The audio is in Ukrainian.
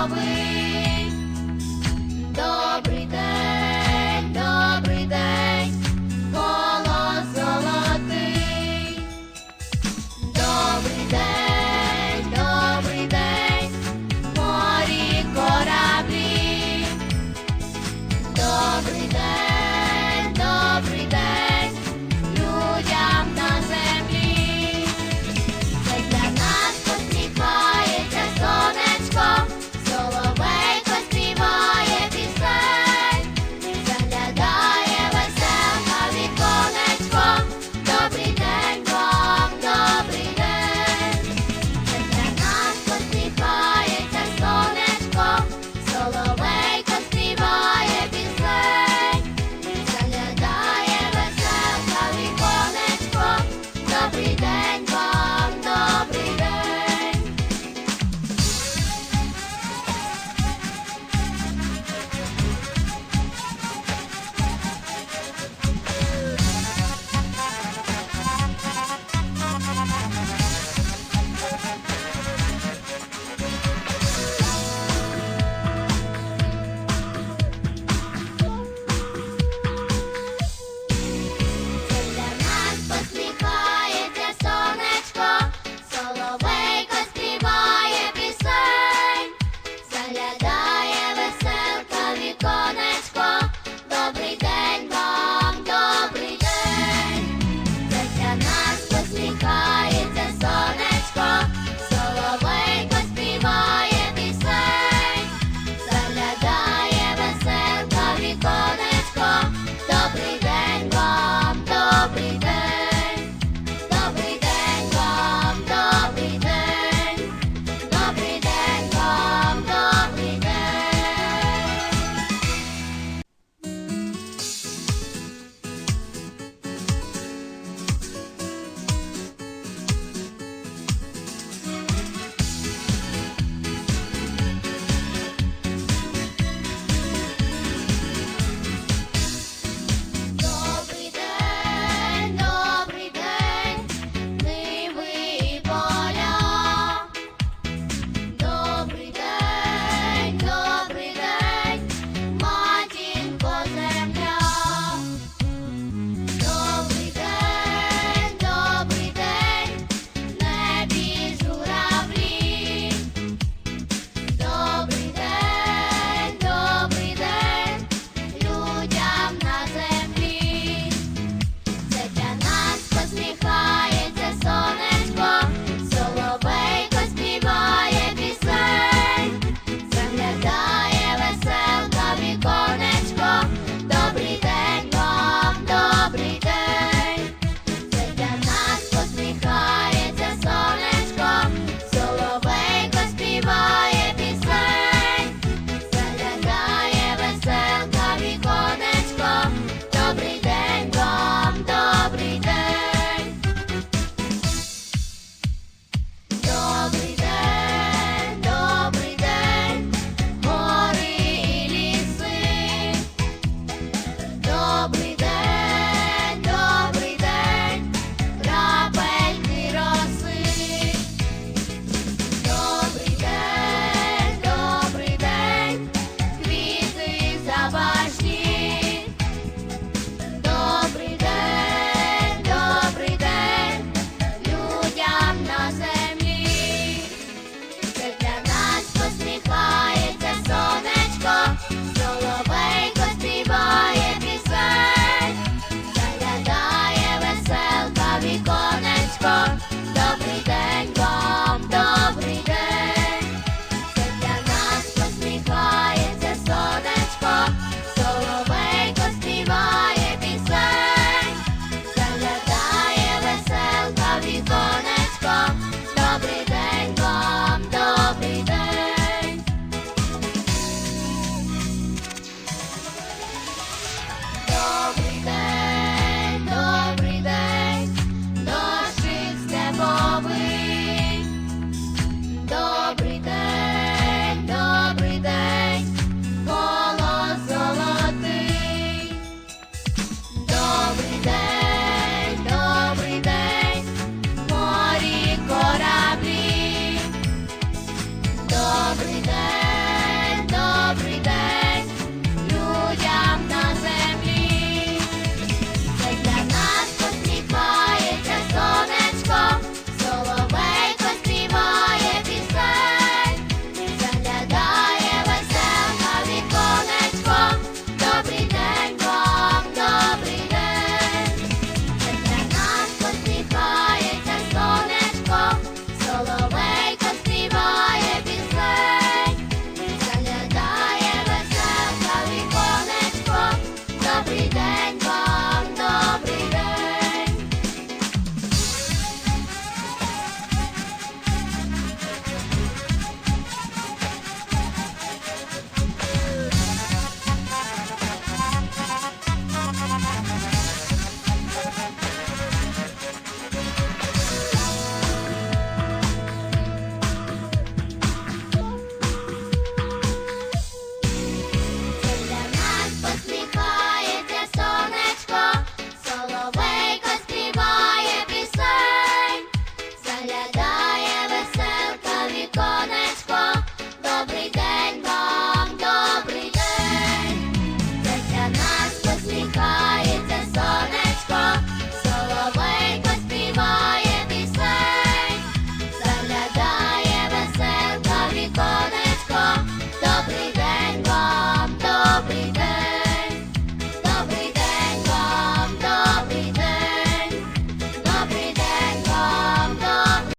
Добрий день, добрий день, голос. Добрий день, добрий день, морі кораблі. Добрий день.